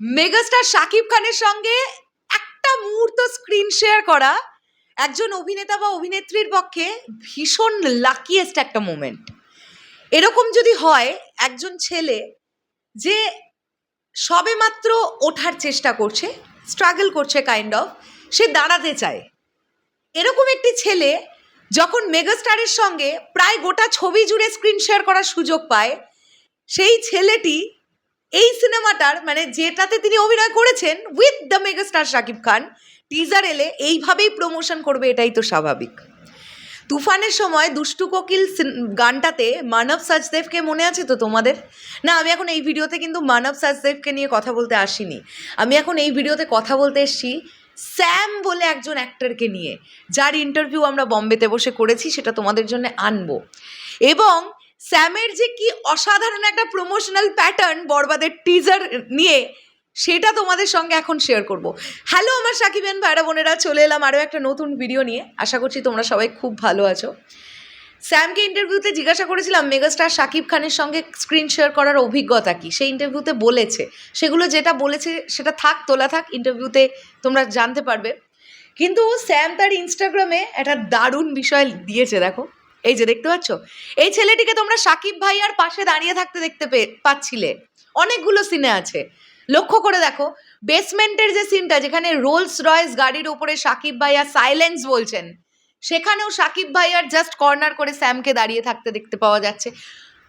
Megastar Shakib খানের সঙ্গে একটা মুহূর্ত স্ক্রিন শেয়ার করা, একজন অভিনেতা বা অভিনেত্রীর পক্ষে ভীষণ লাকিয়েস্ট একটা মোমেন্ট এরকম যদি হয়, একজন ছেলে যে সবেমাত্র ওঠার চেষ্টা করছে স্ট্রাগল করছে কাইন্ড অফ সে দাঁড়াতে চায়। এরকম একটি ছেলে যখন মেগাস্টারের সঙ্গে প্রায় গোটা ছবি জুড়ে স্ক্রিন শেয়ার করার সুযোগ পায়, সেই ছেলেটি এই সিনেমাটার মানে যেটাতে তিনি অভিনয় করেছেন with the megastar Shakib Khan teaser এলে এইভাবেই প্রমোশন করবে এটাই তো স্বাভাবিক। তুফানের সময় দুষ্টু কোকিল গানটাতে মানব সাজদেবকে মনে আছে তো তোমাদের? না, আমি এখন এই ভিডিওতে কিন্তু মানব সাজদেবকে নিয়ে কথা বলতে আসিনি। আমি এখন এই ভিডিওতে কথা বলতে এসেছি স্যাম বলে একজন অ্যাক্টরকে নিয়ে, যার ইন্টারভিউ আমরা বম্বেতে বসে করেছি, সেটা তোমাদের জন্য আনব। এবং স্যামের যে কি অসাধারণ একটা প্রমোশনাল প্যাটার্ন বরবাদের টিজার নিয়ে, সেটা তোমাদের সঙ্গে এখন শেয়ার করব। হ্যালো আমার সাকিবেন, ভাইরা বোনেরা, চলে এলাম আরও একটা নতুন ভিডিও নিয়ে। আশা করছি তোমরা সবাই খুব ভালো আছো। স্যামকে ইন্টারভিউতে জিজ্ঞাসা করেছিলাম, মেগাস্টার শাকিব খানের সঙ্গে স্ক্রিন শেয়ার করার অভিজ্ঞতা কি? সেই ইন্টারভিউতে বলেছে। সেগুলো যেটা বলেছে, সেটা থাক, তোলা থাক ইন্টারভিউতে তোমরা জানতে পারবে। কিন্তু স্যাম তার ইনস্টাগ্রামে একটা দারুণ বিষয় দিয়েছে, দেখো। এই যে দেখতে পাচ্ছ? এই ছেলেটিকে তোমরা সাকিব ভাইয়ার পাশে দাঁড়িয়ে থাকতে দেখতে পাচ্ছিলে। অনেকগুলো সিনে আছে। লক্ষ্য করে দেখো বেসমেন্টের যে সিনটা যেখানে রোলস রয়েস গাড়ির উপরে সাকিব ভাইয়া সাইলেন্স বলছেন, সেখানেও সাকিব ভাইয়ার জাস্ট কর্নার করে স্যামকে দাঁড়িয়ে থাকতে দেখতে পাওয়া যাচ্ছে।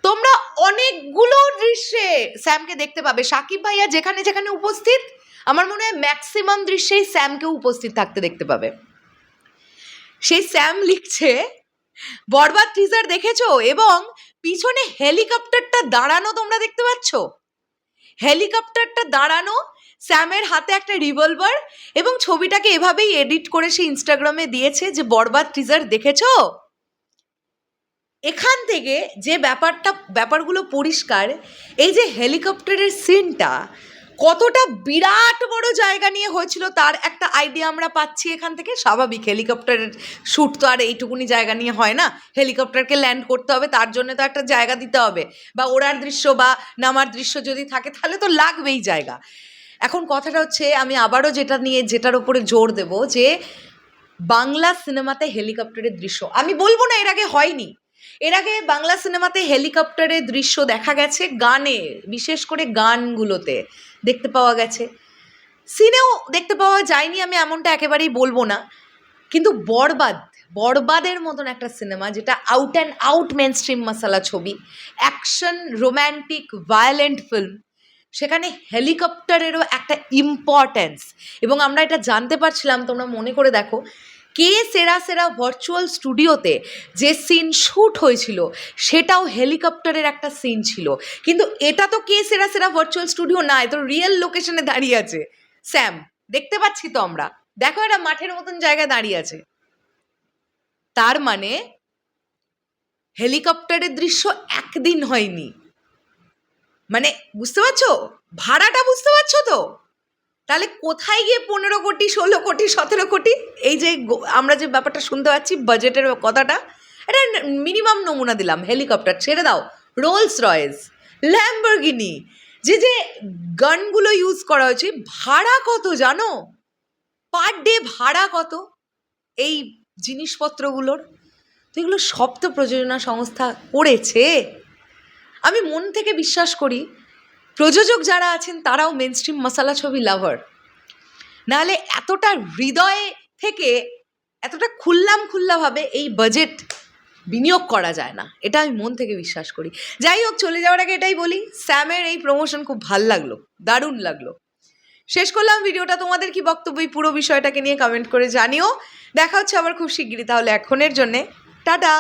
তোমরা অনেকগুলো দৃশ্যে স্যামকে দেখতে পাবে। সাকিব ভাইয়া যেখানে যেখানে উপস্থিত, আমার মনে হয় ম্যাক্সিমাম দৃশ্যেই স্যামকেও উপস্থিত থাকতে দেখতে পাবে। সেই স্যাম লিখছে বরবাদ টিজার দেখেছ? এবং পিছনে হেলিকপ্টারটা দাঁড়ানো তোমরা দেখতে পাচ্ছ? হেলিকপ্টারটা দাঁড়ানো স্যামের হাতে একটা রিভলভার এবং ছবিটাকে এভাবেই এডিট করে সে ইনস্টাগ্রামে দিয়েছে যে, বরবাদ টিজার দেখেছ? এখান থেকে যে ব্যাপারটা, ব্যাপারগুলো পরিষ্কার, এই যে হেলিকপ্টারের সিনটা কতটা বিরাট বড় জায়গা নিয়ে হয়েছিল তার একটা আইডিয়া আমরা পাচ্ছি এখান থেকে। স্বাভাবিক হেলিকপ্টারের শ্যুট তো আর এইটুকুনি জায়গা নিয়ে হয় না। হেলিকপ্টারকে ল্যান্ড করতে হবে, তার জন্য তো একটা জায়গা দিতে হবে। বা ওড়ার দৃশ্য বা নামার দৃশ্য যদি থাকে, তাহলে তো লাগবেই জায়গা। এখন কথাটা হচ্ছে, আমি আবারও যেটা নিয়ে, যেটার ওপরে জোর দেব যে বাংলা সিনেমাতে হেলিকপ্টারের দৃশ্য। আমি বলব না এর আগে হয়নি। এর আগে বাংলা সিনেমাতে হেলিকপ্টারের দৃশ্য দেখা গেছে, গানে, বিশেষ করে গানগুলোতে দেখতে পাওয়া গেছে। সিনেও দেখতে পাওয়া যায়নি আমি এমনটা একেবারেই বলব না। কিন্তু বরবাদ, বরবাদের মতন একটা সিনেমা যেটা out and out mainstream masala ছবি অ্যাকশন রোম্যান্টিক ভায়োলেন্ট ফিল্ম সেখানে হেলিকপ্টারেরও একটা ইম্পর্ট্যান্স এবং আমরা এটা জানতে পারছিলাম, তোমরা মনে করে দেখো কে সেরা সেরা ভার্চুয়াল স্টুডিওতে যে সিন শ্যুট হয়েছিল, সেটাও হেলিকপ্টারের একটা সিন ছিল। কিন্তু এটা তো কে সেরা সেরা ভার্চুয়াল স্টুডিও না, এ তো রিয়েল লোকেশনে দাঁড়িয়ে আছে। স্যাম, দেখতে পাচ্ছি তো আমরা। দেখো এটা মাঠের মতন জায়গায় দাঁড়িয়ে আছে। তার মানে হেলিকপ্টারের দৃশ্য একদিন হয়নি। মানে বুঝতে পারছ? ভাড়াটা বুঝতে পারছ তো? তাহলে কোথায় গিয়ে পনেরো কোটি, ষোলো কোটি, সতেরো কোটি? এই যে আমরা যে ব্যাপারটা শুনতে পাচ্ছি বাজেটের কথাটা এটা মিনিমাম নমুনা দিলাম হেলিকপ্টার ছেড়ে দাও। রোলস রয়েস ল্যাম্বরগিনি যে যে গানগুলো ইউজ করা হয়েছে, ভাড়া কত জানো? পার ডে ভাড়া কত? এই জিনিসপত্রগুলোর। তো এগুলো সব তো প্রযোজনা সংস্থা করেছে। আমি মন থেকে বিশ্বাস করি প্রযোজক যারা আছেন, তারাও মেন স্ট্রিম মশালা ছবি লাভার নাহলে এতটা হৃদয়ে থেকে এতটা খুললাম খুল্লাভাবে এই বাজেট বিনিয়োগ করা যায় না। এটা আমি মন থেকে বিশ্বাস করি। যাই হোক, চলে যাওয়ার আগে এটাই বলি, স্যামের এই প্রমোশন খুব ভালো লাগল, দারুণ লাগল। শেষ করলাম ভিডিওটা, তোমাদের কি বক্তব্য এই পুরো বিষয়টাকে নিয়ে কমেন্ট করে জানিও। দেখা হচ্ছে আবার খুব শিগগিরই, তাহলে এখনের জন্যে, টাটা!